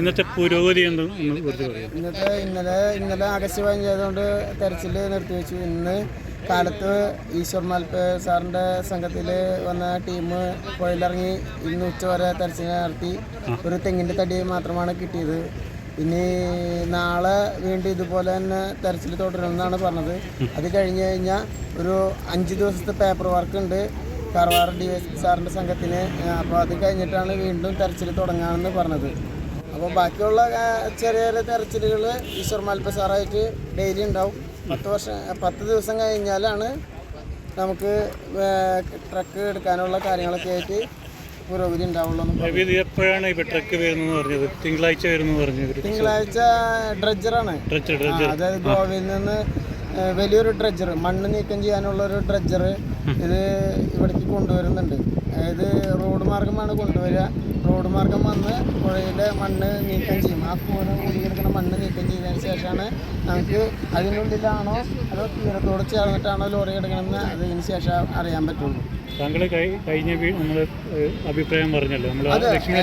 ഇന്നത്തെ പുരോഗതി എന്ത് കുറിച്ച് പറയാം ഇന്നത്തെ ഇന്നലെ ഇന്നലെ ആഗസ്റ്റ് ചെയ്തുകൊണ്ട് തെരച്ചിൽ നിർത്തിവെച്ചു ഇന്ന് കാലത്ത് ഈശ്വർ മാൽപ്പ സാറിന്റെ സംഘത്തിൽ വന്ന ടീം പോയിലിറങ്ങി ഇന്ന് ഉച്ച വരെ തെരച്ചിൽ നടത്തി. ഒരു തെങ്ങിന്റെ തടി മാത്രമാണ് കിട്ടിയത്. ഇനി നാളെ വീണ്ടും ഇതുപോലെ തന്നെ തെരച്ചിൽ തുടരുമെന്നാണ് പറഞ്ഞത്. അത് കഴിഞ്ഞ് കഴിഞ്ഞാൽ ഒരു അഞ്ച് ദിവസത്തെ പേപ്പർ വർക്ക് ഉണ്ട് കാർവാർ ഡി എസ് സാറിന്റെ സംഘത്തിന്. അപ്പോൾ അത് കഴിഞ്ഞിട്ടാണ് വീണ്ടും തെരച്ചിൽ തുടങ്ങാമെന്ന് പറഞ്ഞത്. അപ്പോൾ ബാക്കിയുള്ള ചെറിയ ചെറിയ തെരച്ചിലുകൾ ഈശ്വർ മാൽപ്പ സാറായിട്ട് ഡെയിലി ഉണ്ടാവും. പത്ത് വർഷം പത്ത് ദിവസം കഴിഞ്ഞാലാണ് നമുക്ക് ട്രക്ക് എടുക്കാനുള്ള കാര്യങ്ങളൊക്കെ ആയിട്ട് പുരോഗതി ഉണ്ടാവുള്ളൂ എപ്പോഴാണ് ട്രക്ക് വരുന്നത് പറഞ്ഞത്? തിങ്കളാഴ്ച വരുന്നു പറഞ്ഞത് തിങ്കളാഴ്ച ഡ്രഡ്ജറാണ് അതായത് ഗോവയിൽ നിന്ന് വലിയൊരു ഡ്രഡ്ജർ മണ്ണ് നീക്കം ചെയ്യാനുള്ള ഒരു ഡ്രഡ്ജർ ഇത് ഇവിടേക്ക് കൊണ്ടുവരുന്നുണ്ട്. അതായത് റോഡ് മാർഗമാണ് കൊണ്ടുവരിക. റോഡ് മാർഗം വന്ന് പുഴയിലെ മണ്ണ് നീക്കം ചെയ്യും. ആ പുഴ കൂടിയെടുക്കുന്ന മണ്ണ് നീക്കം ചെയ്തതിന് ശേഷമാണ് നമുക്ക് അതിനുള്ളിലാണോ അതോ തീരത്തോട് ചേർന്നിട്ടാണോ ലോറി എടുക്കണമെന്ന് അതിന് ശേഷം അറിയാൻ പറ്റുള്ളൂ. താങ്കൾ കഴിഞ്ഞ അഭിപ്രായം പറഞ്ഞല്ലോ. നമ്മൾ ലക്ഷ്മണ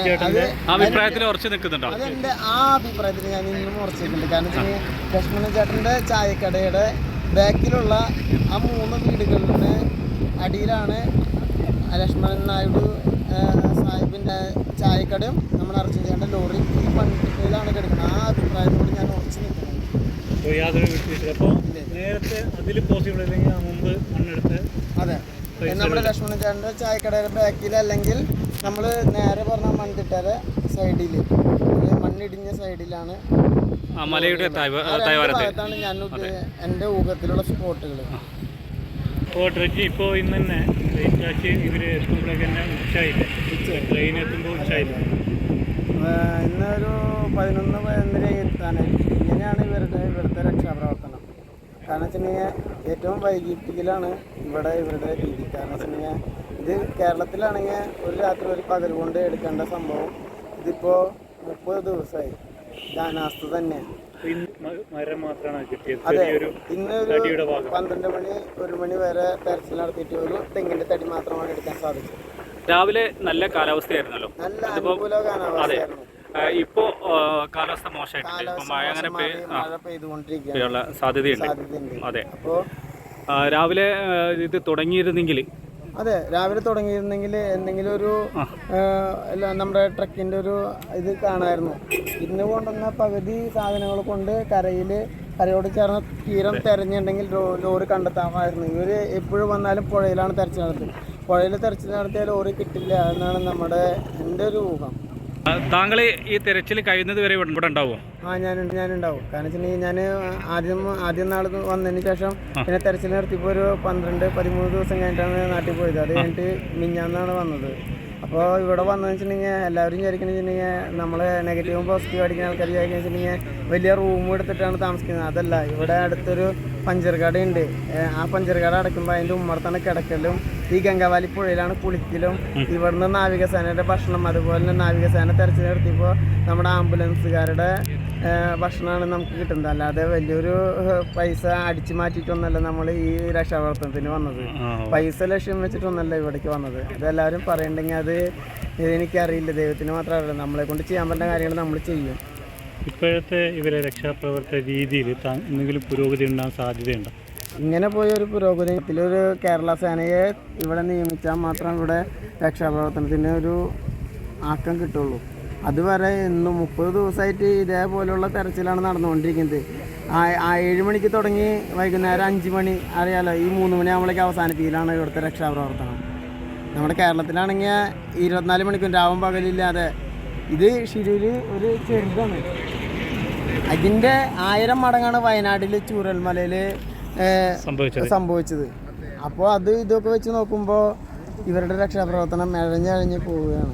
അഭിപ്രായത്തിൽ ഉറച്ചു നിൽക്കുന്നുണ്ടോ? അതെന്റെ ആ അഭിപ്രായത്തിൽ ഞാൻ ഇന്നും ഉറച്ചിട്ടുണ്ട് കാരണം ലക്ഷ്മണ ലക്ഷ്മണൻ ചേട്ടന്റെ ചായക്കടയുടെ ബാക്കിലുള്ള ആ മൂന്ന് വീടുകളുടെ അടിയിലാണ് ലക്ഷ്മണൻ നായിഡു സാഹിബിന്റെ ചായക്കടയും നമ്മുടെ ചെയ്യേണ്ട ലോറി ഈ പണ്ടിലാണ് കിടക്കുന്നത്. ആ അഭിപ്രായത്തോട് ഞാൻ ഉറച്ചു നിൽക്കുന്നത് അപ്പോൾ യാതൊരു വിട്ടുവീഴ്ച അപ്പോൾ നേരത്തെ അതിൽ പോസിബിൾ അല്ലെങ്കിൽ ആ മുമ്പ് മണ്ണെടുത്ത് അതെ. നമ്മുടെ ലക്ഷ്മണൻ ചേട്ടന്റെ ചായക്കടയുടെ ബാക്കിൽ അല്ലെങ്കിൽ നമ്മൾ നേരെ പറഞ്ഞ മൺതിട്ടയുടെ സൈഡിൽ മണ്ണിടിഞ്ഞ സൈഡിലാണ് മലയുടെ ഭാഗത്താണ് ഞാൻ എന്റെ ഊഹത്തിലുള്ള സ്പോട്ടുകൾ ഇപ്പോൾ ഡ്രഡ്ജ് ഇപ്പോൾ ഇന്ന് തന്നെ ട്രെയിൻ കാശ് ഇവർ എത്തുമ്പോഴേക്ക് തന്നെ ഉച്ചയില്ല ട്രെയിൻ എത്തുമ്പോൾ ഉച്ചയില്ല ഇന്നൊരു പതിനൊന്ന് പതിനൊന്നര എത്താനായി ഇങ്ങനെയാണ് ഇവരുടെ ഇവിടുത്തെ രക്ഷാപ്രവർത്തനം. കാരണം വെച്ച് കഴിഞ്ഞാൽ ഏറ്റവും വൈകിപ്പിക്കലാണ് ഇവിടെ ഇവരുടെ രീതി. കാരണം വെച്ച് കഴിഞ്ഞാൽ ഇത് കേരളത്തിലാണെങ്കിൽ ഒരു രാത്രി ഒരു പകൽ കൊണ്ട് എടുക്കേണ്ട സംഭവം ഇതിപ്പോൾ മുപ്പത് ദിവസമായി. ഇത് അനാസ്ഥ തന്നെ മരം മാത്രമാണ് കിട്ടിയത്. അതെ ഇന്നൊരു പന്ത്രണ്ട് മണി ഒരു മണി വരെ തെരച്ചിൽ നടത്തിയിട്ട് ഒരു തെങ്ങിന്റെ തടി മാത്രമാണ് എടുക്കാൻ സാധിച്ചത്. രാവിലെ നല്ല കാലാവസ്ഥയായിരുന്നല്ലോ. നല്ല അനുകൂല കാലാവസ്ഥയായിരുന്നു. ഇപ്പോ കാലാവസ്ഥ മോശമായിട്ടുണ്ട്. മഴ അങ്ങനെ പെയ്തുകൊണ്ടിരിക്കുകയാണ്. സാധ്യതയുണ്ട്. സാധ്യതയുണ്ട്. അതെ. അപ്പോ രാവിലെ ഇത് തുടങ്ങിയിരുന്നെങ്കിൽ അതെ രാവിലെ തുടങ്ങിയിരുന്നെങ്കിൽ എന്തെങ്കിലും ഒരു നമ്മുടെ ട്രക്കിന്റെ ഒരു ഇത് കാണായിരുന്നു. ഇന്ന് കൊണ്ടുവന്ന പകുതി സാധനങ്ങൾ കൊണ്ട് കരയിൽ കരയോട് ചേർന്ന് തീരം തെരഞ്ഞിട്ടുണ്ടെങ്കിൽ ലോറി കണ്ടെത്താമായിരുന്നു. ഇവർ എപ്പോഴും വന്നാലും പുഴയിലാണ് തെരച്ചിൽ നടത്തുന്നത്. പുഴയിൽ തെരച്ചിൽ നടത്തിയാൽ ലോറി കിട്ടില്ല എന്നാണ് നമ്മുടെ എന്റെ ഒരു ഊഹം. താങ്കൾ ഈ തിരച്ചിൽ കഴിയുന്നത് വരെ ഇവിടെ ഉണ്ടാവും? ആ ഞാൻ ഞാനുണ്ടാവും. കാരണം വെച്ചിട്ടുണ്ടെങ്കിൽ ഞാൻ ആദ്യം ആദ്യം നാൾ വന്നതിന് ശേഷം പിന്നെ തിരച്ചിൽ നിർത്തിയപ്പോൾ ഒരു പന്ത്രണ്ട് പതിമൂന്ന് ദിവസം കഴിഞ്ഞിട്ടാണ് നാട്ടിൽ പോയത്. അത് കഴിഞ്ഞിട്ട് മിഞ്ഞാന്നാണ് വന്നത്. അപ്പോൾ ഇവിടെ വന്നതെന്ന് വെച്ചിട്ടുണ്ടെങ്കിൽ എല്ലാവരും വിചാരിക്കുന്നത് വെച്ചിട്ടുണ്ടെങ്കിൽ നമ്മൾ നെഗറ്റീവും പോസിറ്റീവ് അടിക്കുന്ന ആൾക്കാർ വിചാരിക്കുന്നത് വെച്ചിട്ടുണ്ടെങ്കിൽ വലിയ റൂം എടുത്തിട്ടാണ് താമസിക്കുന്നത്. അതല്ല ഇവിടെ അടുത്തൊരു പഞ്ചർ കട ഉണ്ട് ആ പഞ്ചർ കട അടയ്ക്കുമ്പോൾ അതിന്റെ ഉമ്മർത്താണ് കിടക്കലും ഈ ഗംഗാവാലി പുഴയിലാണ് കുളിക്കലും. ഇവിടുന്ന് നാവികസേനയുടെ ഭക്ഷണം അതുപോലെ തന്നെ നാവികസേന തെരച്ചിൽ നടത്തിയപ്പോൾ നമ്മുടെ ആംബുലൻസുകാരുടെ ഭക്ഷണമാണ് നമുക്ക് കിട്ടുന്നത്. അല്ലാതെ വലിയൊരു പൈസ അടിച്ചു മാറ്റിയിട്ടൊന്നല്ല നമ്മൾ ഈ രക്ഷാപ്രവർത്തനത്തിന് വന്നത്. പൈസ ലക്ഷ്യം വെച്ചിട്ടൊന്നല്ല ഇവിടേക്ക് വന്നത്. അതെല്ലാവരും പറയണ്ടെങ്കിൽ അത് എനിക്കറിയില്ല. ദൈവത്തിന് മാത്രമേ അറിയില്ല. നമ്മളെ കൊണ്ട് ചെയ്യാൻ പറ്റുന്ന കാര്യങ്ങൾ നമ്മൾ ചെയ്യും. ഇപ്പോഴത്തെ ഇവരെ രക്ഷാപ്രവർത്തന രീതിയിൽ എന്തെങ്കിലും പുരോഗതി ഉണ്ടാകാൻ സാധ്യതയുണ്ടോ? ഇങ്ങനെ പോയ ഒരു പുരോഗതിയിലൊരു കേരള സേനയെ ഇവിടെ നിയമിച്ചാൽ മാത്രം ഇവിടെ രക്ഷാപ്രവർത്തനത്തിന് ഒരു ആക്കം കിട്ടുള്ളൂ. അതുവരെ ഇന്ന് മുപ്പത് ദിവസമായിട്ട് ഇതേപോലെയുള്ള തെരച്ചിലാണ് നടന്നുകൊണ്ടിരിക്കുന്നത്. ആ ഏഴ് മണിക്ക് തുടങ്ങി വൈകുന്നേരം അഞ്ച് മണി അറിയാലോ ഈ മൂന്ന് മണിയാകുമ്പോഴേക്ക് അവസാനിപ്പിക്കലാണ് ഇവിടുത്തെ രക്ഷാപ്രവർത്തനം. നമ്മുടെ കേരളത്തിലാണെങ്കിൽ ഇരുപത്തിനാല് മണിക്കൂർ രാവും പകലില്ലാതെ ഇത് ഷിരൂര് ഒരു ചെറുതാണ്. അതിന്റെ ആയിരം മടങ്ങാണ് വയനാട്ടിൽ ചൂരൽമലയിൽ സംഭവിച്ചത്. അപ്പോൾ അത് ഇതൊക്കെ വെച്ച് നോക്കുമ്പോൾ ഇവരുടെ രക്ഷാപ്രവർത്തനം ഇഴഞ്ഞഴഞ്ഞ് പോവുകയാണ്.